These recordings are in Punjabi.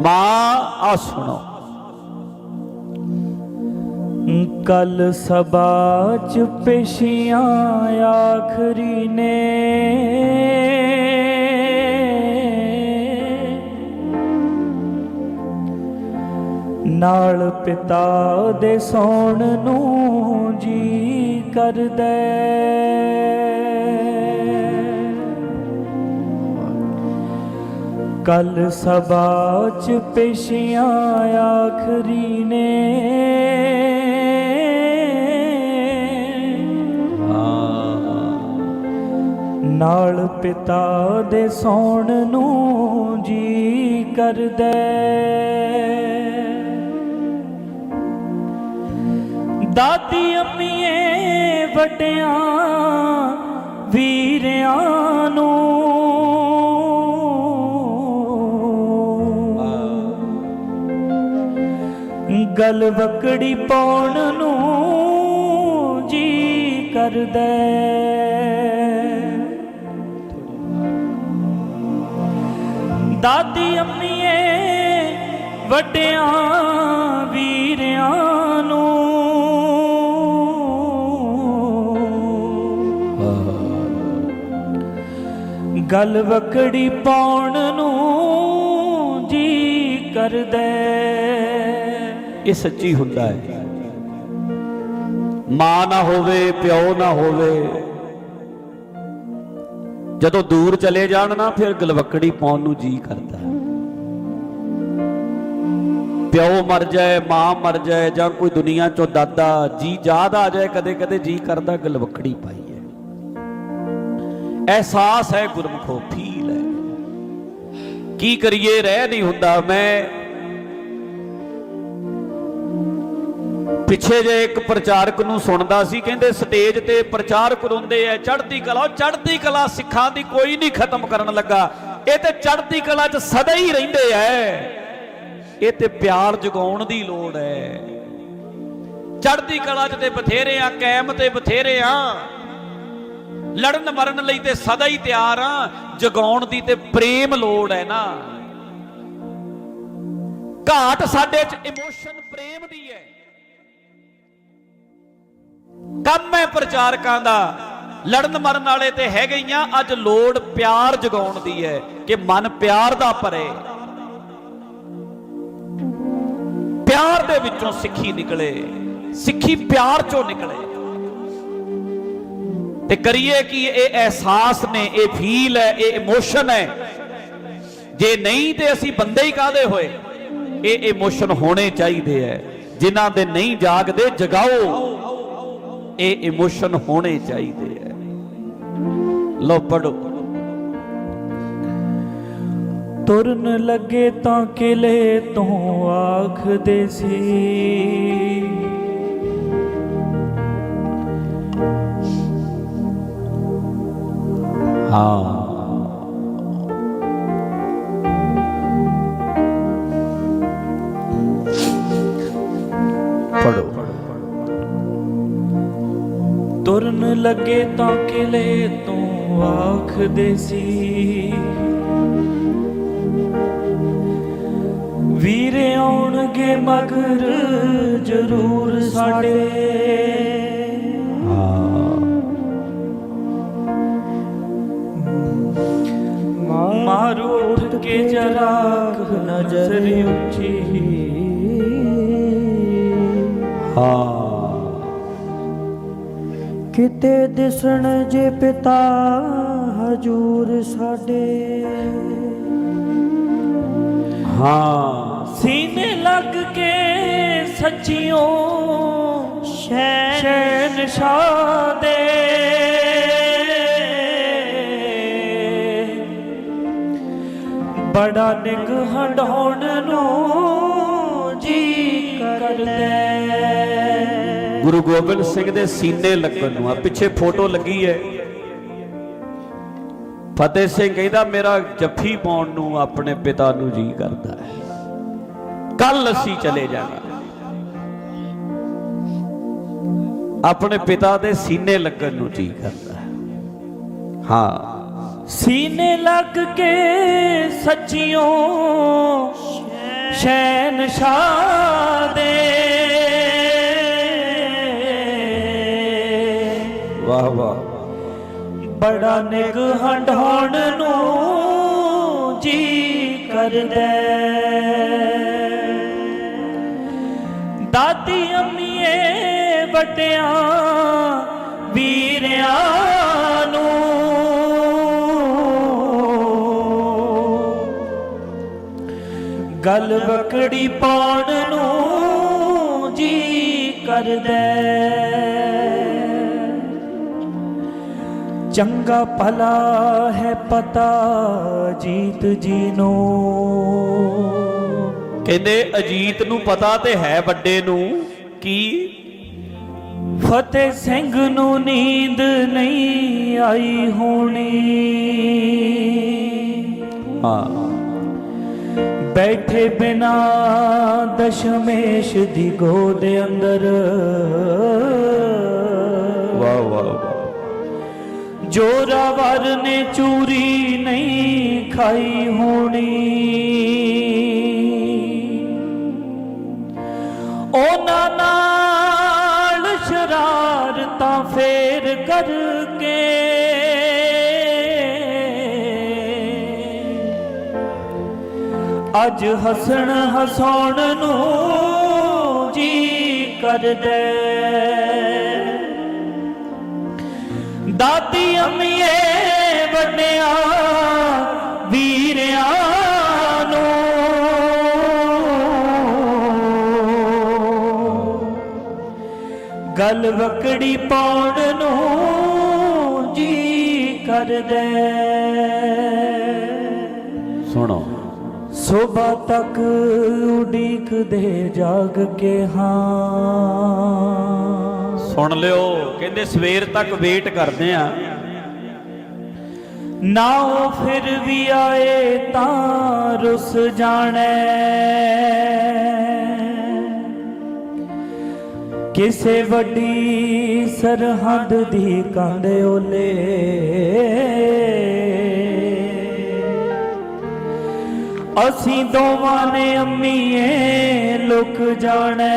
ਮਾਂ ਆ ਸੁਣੋ। ਕਲ ਸਭਾ ਚ ਪੇਸ਼ੀਆਂ ਆਖਰੀ ਨੇ। ਨਾਲ ਪਿਤਾ ਦੇ ਸੌਣ ਨੂੰ ਜੀ ਕਰਦਾ ਕੱਲ ਸਭਾ ਚ ਪੇਸ਼ੀਆਂ ਆਖਰੀ ਨੇ। ਨਾਲ ਪਿਤਾ ਦੇ ਸੌਣ ਨੂੰ ਜੀ ਕਰਦਾ ਦਾਦੀ ਅੰਮੀਏ, ਵੱਡਿਆਂ, ਵੀਰਿਆਂ ਨੂੰ ਗਲ ਵਕੜੀ ਪਾਉਣ ਨੂੰ ਜੀ ਕਰਦਾ ਦਾਦੀ ਅੰਮੀਏ, ਵੱਡਿਆਂ ਵੀਰਿਆਂ ਨੂੰ ਗਲ ਵਕੜੀ ਪਾਉਣ ਨੂੰ ਜੀ ਕਰਦਾ ਇਹ ਸੱਚੀ ਹੁੰਦਾ ਹੈ। ਮਾਂ ਨਾ ਹੋਵੇ, ਪਿਓ ਨਾ ਹੋਵੇ, ਜਦੋਂ ਦੂਰ ਚਲੇ ਜਾਣ ਨਾ, ਫਿਰ ਗਲਵਕੜੀ ਪਾਉਣ ਨੂੰ ਜੀ ਕਰਦਾ ਪਿਓ ਮਰ ਜਾਏ, ਮਾਂ ਮਰ ਜਾਏ, ਜਾਂ ਕੋਈ ਦੁਨੀਆ ਚੋਂ ਦਾਦਾ, ਜੀ ਯਾਦ ਆ ਜਾਏ ਕਦੇ ਕਦੇ ਜੀ ਕਰਦਾ ਗਲਵਕੜੀ ਪਾਈਏ ਅਹਿਸਾਸ ਹੈ ਗੁਰਮਖੋ, ਫੀਲ ਹੈ। ਕੀ ਕਰੀਏ, ਰਹਿ ਨਹੀਂ ਹੁੰਦਾ। ਮੈਂ ਪਿੱਛੇ ਜੇ ਇੱਕ ਪ੍ਰਚਾਰਕ ਨੂੰ ਸੁਣਦਾ ਸੀ, ਕਹਿੰਦੇ ਸਟੇਜ ਤੇ ਪ੍ਰਚਾਰਕ ਰੋਂਦੇ ਐ, ਚੜ੍ਹਦੀ ਕਲਾ, ਉਹ ਚੜ੍ਹਦੀ ਕਲਾ ਸਿੱਖਾਂ ਦੀ ਕੋਈ ਨਹੀਂ ਖਤਮ ਕਰਨ ਲੱਗਾ। ਇਹ ਤੇ ਚੜ੍ਹਦੀ ਕਲਾ 'ਚ ਸਦਾ ਹੀ ਰਹਿੰਦੇ ਐ। ਇਹ ਤੇ ਪਿਆਰ ਜਗਾਉਣ ਦੀ ਲੋੜ ਐ। ਚੜ੍ਹਦੀ ਕਲਾ 'ਚ ਤੇ ਬਥੇਰੇ ਆ ਕਾਇਮ ਤੇ ਬਥੇਰੇ ਆ। ਲੜਨ ਮਰਨ ਲਈ ਤੇ ਸਦਾ ਹੀ ਤਿਆਰ ਆ, ਜਗਾਉਣ ਦੀ ਤੇ ਪ੍ਰੇਮ ਲੋੜ ਹੈ ਨਾ। ਘਾਟ ਸਾਡੇ 'ਚ ਇਮੋਸ਼ਨ ਪ੍ਰੇਮ ਦੀ ਹੈ ਕੰਮ ਹੈ ਪ੍ਰਚਾਰਕਾਂ ਦਾ। ਲੜਨ ਮਰਨ ਵਾਲੇ ਤੇ ਹੈਗੇ ਹੀ ਆ ਅੱਜ ਲੋੜ ਪਿਆਰ ਜਗਾਉਣ ਦੀ ਹੈ ਕਿ ਮਨ ਪਿਆਰ ਦਾ ਭਰੇ। ਪਿਆਰ ਦੇ ਵਿੱਚੋਂ ਸਿੱਖੀ ਨਿਕਲੇ। ਸਿੱਖੀ ਪਿਆਰ ਚੋਂ ਨਿਕਲੇ। ਤੇ ਕਰੀਏ ਕਿ ਇਹ ਅਹਿਸਾਸ ਨੇ, ਇਹ ਫੀਲ ਹੈ, ਇਹ ਇਮੋਸ਼ਨ ਹੈ। ਜੇ ਨਹੀਂ ਤੇ ਅਸੀਂ ਬੰਦੇ ਹੀ ਕਾਦੇ ਹੋਏ? ਇਹ ਇਮੋਸ਼ਨ ਹੋਣੇ ਚਾਹੀਦੇ ਐ ਜਿਨ੍ਹਾਂ ਦੇ ਨਹੀਂ ਜਾਗਦੇ, ਜਗਾਓ। ਇਹ ਇਮੋਸ਼ਨ ਹੋਣੇ ਚਾਹੀਦੇ ਐ ਲੋ ਪੜੋ ਤੁਰਨ ਲੱਗੇ ਤਾਂ ਕਿਲੇ ਤੋਂ ਆਖਦੇ ਸੀ ਹਾਂ। ਤੁਰਨ ਲੱਗੇ ਤਾਂ ਕਿਲੇ ਤੋਂ ਆਖਦੇ ਸੀ। ਵੀਰੇ ਆਉਣਗੇ ਮਗਰ ਜ਼ਰੂਰ ਸਾਡੇ। ਮਾਰੂ ਉੱਠ ਕੇ ਜਰਾ ਨਜ਼ਰ ਉੱਚੀ। ਹਾਂ। ਕਿਤੇ ਦਿਸਣ ਜੇ ਪਿਤਾ ਹਜੂਰ ਸਾਡੇ। ਹਾਂ। ਸੀਨੇ ਲੱਗ ਕੇ ਸੱਚਿਓ ਸ਼ੈਨ ਸ਼ਾਹ ਦੇ। ਬੜਾ ਨਿਗ ਹੰਡਾਉਣ ਨੂੰ ਜੀ ਕਰਦਾ। ਗੁਰੂ ਗੋਬਿੰਦ ਸਿੰਘ ਦੇ ਸੀਨੇ ਲੱਗਣ ਨੂੰ ਆ, ਪਿੱਛੇ ਫੋਟੋ ਲੱਗੀ ਹੈ। ਫਤਿਹ ਸਿੰਘ ਕਹਿੰਦਾ, ਮੇਰਾ ਜੱਫੀ ਪਾਉਣ ਨੂੰ ਆਪਣੇ ਪਿਤਾ ਨੂੰ ਜੀ ਕਰਦਾ ਹੈ। ਕੱਲ ਅਸੀਂ ਚਲੇ ਜਾਣਾ। ਆਪਣੇ ਪਿਤਾ ਦੇ ਸੀਨੇ ਲੱਗਣ ਨੂੰ ਜੀ ਕਰਦਾ ਹਾਂ। ਸੀਨੇ ਲੱਗ ਕੇ ਸੱਚਿਓ ਸ਼ਹਿਨशाह ਦੇ ਵਾਹ ਵਾਹ। ਬੜਾ ਨਿਗ ਹੰਡਾਉਣ ਨੂੰ ਜੀ ਕਰਦਾ ਦਾਦੀ ਅੰਮੀਏ ਵੱਡਿਆਂ ਵੀਰਿਆਂ ਨੂੰ ਗੱਲ ਵਕੜੀ ਪਾਉਣ ਨੂੰ ਜੀ ਕਰਦਾ ਚੰਗਾ ਭਲਾ ਹੈ ਪਤਾ ਜੀਤ ਜੀ ਨੂੰ ਕਹਿੰਦੇ ਅਜੀਤ ਨੂੰ ਪਤਾ ਤੇ ਹੈ ਵੱਡੇ ਨੂੰ ਕੀ ਫਤਿਹ ਸਿੰਘ ਨੂੰ ਨੀਂਦ ਨਹੀਂ ਆਈ ਹੋਣੀ। ਹਾਂ। ਬੈਠੇ ਬਿਨਾ ਦਸ਼ਮੇਸ਼ ਦੀ ਗੋਦ ਅੰਦਰ। ਵਾਹ ਵਾਹ। ਜੋਰਾਵਰ ਨੇ ਚੂਰੀ ਨਹੀਂ ਖਾਈ ਹੋਣੀ। ਉਹਨਾਂ ਨਾਲ ਸ਼ਰਾਰਤਾਂ ਫੇਰ ਕਰਕੇ। ਅੱਜ ਹਸਣ ਹਸਾਉਣ ਨੂੰ ਜੀ ਕਰਦਾ ਦਾਦੀ ਅੰਮੀਏ ਵੱਡਿਆਂ ਵੀਰਿਆਂ ਨੂੰ। ਗਲ ਵਕੜੀ ਪਾਉਣ ਨੂੰ ਜੀ ਕਰਦਾ ਸੁਣੋ। ਸਵੇਰ ਤੱਕ ਉਡੀਕਦੇ ਜਾਗ ਕੇ ਹਾਂ। ਸੁਣ ਲਿਓ, ਕਹਿੰਦੇ ਸਵੇਰ ਤੱਕ ਵੇਟ ਕਰਦੇ ਆ। ਨਾ ਉਹ ਫਿਰ ਵੀ ਆਏ ਤਾਂ ਰੁੱਸ ਜਾਣੈ। ਕਿਸੇ ਵੱਡੀ ਸਰਹੱਦ ਦੀ ਕੰਧ ਓਲੇ। ਅਸੀਂ ਦੋਵਾਂ ਨੇ ਅੰਮੀਏ ਲੁਕ ਜਾਣੈ।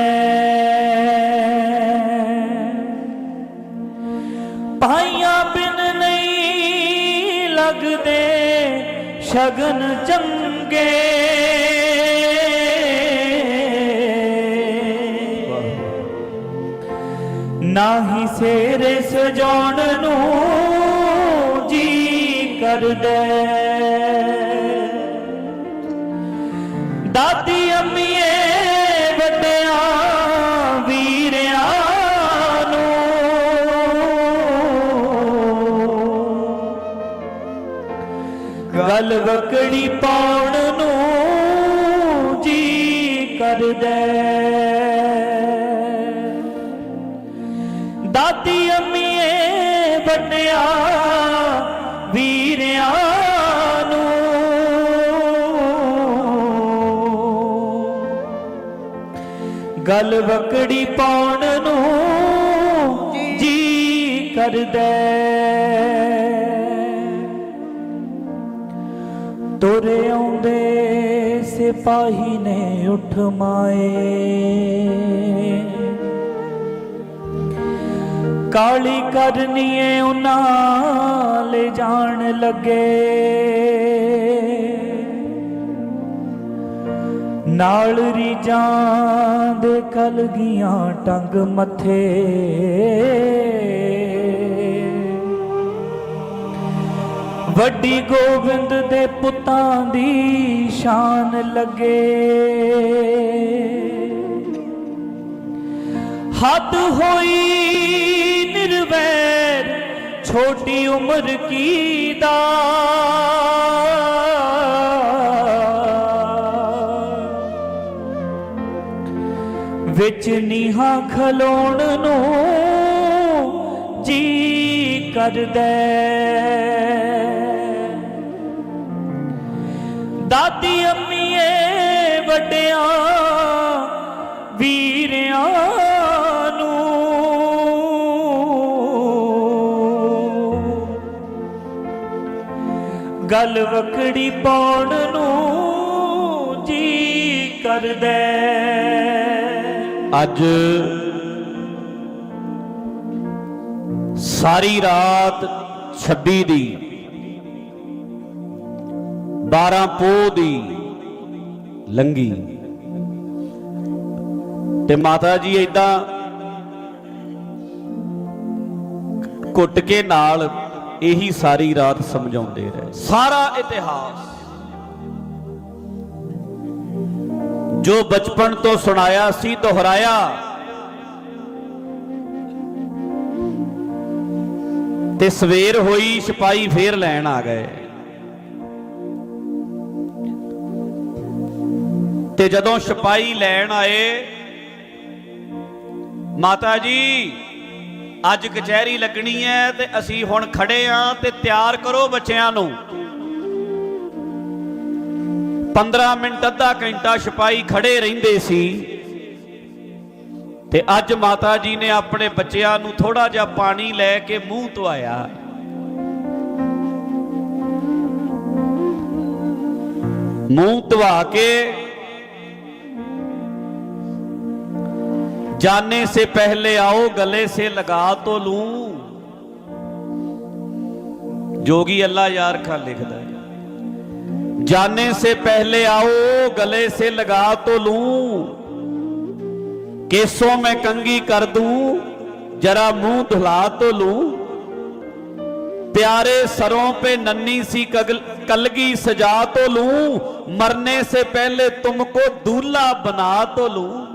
ਭਾਈਆਂ ਬਿਨ ਨਹੀਂ ਲੱਗਦੇ ਸ਼ਗਨ ਚੰਗੇ। ਨਾਹੀ ਸੇਰੇ ਸਜਾਉਣ ਨੂੰ ਜੀ ਕਰਦਾ ਦਾਦੀ ਅੰਮੀਏ ਨੂੰ ਗਲ ਪਾਉਣ ਨੂੰ ਜੀ ਕਰਦਾ ਦਾਦੀ ਅੰਮੀਏ ਬੰਨਿਆ ਵੀਰਿਆਂ ਨੂੰ। ਗਲ ਵਕੜੀ ਪਾਉਣ ਨੂੰ ਜੀ ਕਰਦਾ ਤੁਰੇ ਆਉਂਦੇ, ਸਿਪਾਹੀ ਨੇ ਉਠ ਮਾਏ। ਕਾਲੀ ਕਰਨੀਏ ਉਹਨਾਂ ਲੈ ਜਾਣ ਲੱਗੇ। ਨਾਲ ਰੀਜਾਂ ਦੇ ਕਲਗੀਆਂ ਟੰਗ ਮੱਥੇ। ਵੱਡੀ ਗੋਬਿੰਦ ਦੇ ਪੁੱਤਾਂ ਦੀ ਸ਼ਾਨ ਲੱਗੇ। ਹੱਦ ਹੋਈ ਨਿਰਵੈਰ, ਛੋਟੀ ਉਮਰ ਕੀ ਦਾ। ਵਿੱਚ ਨੀਹਾਂ ਖਲੋਣ ਨੂੰ ਜੀ ਕਰਦਾ। ਦਾਦੀ ਅੰਮੀਏ, ਵੱਡਿਆਂ ਵੀਰਿਆਂ ਨੂੰ। ਗੱਲ ਵਕੜੀ ਪਾਉਣ ਨੂੰ ਜੀ ਕਰਦਾ ਅੱਜ ਸਾਰੀ ਰਾਤ 26 ਦੀ 12 ਪੋਹ ਦੀ ਲੰਗੀ। ਤੇ ਮਾਤਾ ਜੀ ਏਦਾਂ ਕੁੱਟ ਕੇ ਨਾਲ ਇਹੀ ਸਾਰੀ ਰਾਤ ਸਮਝਾਉਂਦੇ ਰਹੇ। ਸਾਰਾ ਇਤਿਹਾਸ ਜੋ ਬਚਪਨ ਤੋਂ ਸੁਣਾਇਆ ਸੀ, ਦੁਹਰਾਇਆ। ਤੇ ਸਵੇਰ ਹੋਈ ਸਿਪਾਈ ਫੇਰ ਲੈਣ ਆ ਗਏ। ਤੇ ਜਦੋਂ ਸਿਪਾਈ ਲੈਣ ਆਏ, ਮਾਤਾ ਜੀ, ਅੱਜ ਕਚਹਿਰੀ ਲੱਗਣੀ ਹੈ ਤੇ ਅਸੀਂ ਹੁਣ ਖੜੇ ਆਂ ਤੇ ਤਿਆਰ ਕਰੋ ਬੱਚਿਆਂ ਨੂੰ। 15 ਮਿੰਟ ਅੱਧਾ ਘੰਟਾ ਸਿਪਾਈ ਖੜੇ ਰਹਿੰਦੇ ਸੀ ਤੇ ਅੱਜ ਮਾਤਾ ਜੀ ਨੇ ਆਪਣੇ ਬੱਚਿਆਂ ਨੂੰ ਥੋੜਾ ਜਿਹਾ ਪਾਣੀ ਲੈ ਕੇ ਮੂੰਹ ਧਵਾਇਆ। ਮੂੰਹ ਧਵਾ ਕੇ जाने से पहले आओ गले से लगा तो लू। जोगी अल्लाह यार का लिखता है। जाने से पहले आओ गले से लगा तो लू। केसों में कंगी कर दूँ जरा मुँह धुला तो लू। प्यारे सरों पे नन्ही सी कगल, कलगी सजा तो लू। मरने से पहले तुमको दूल्हा बना तो लूँ।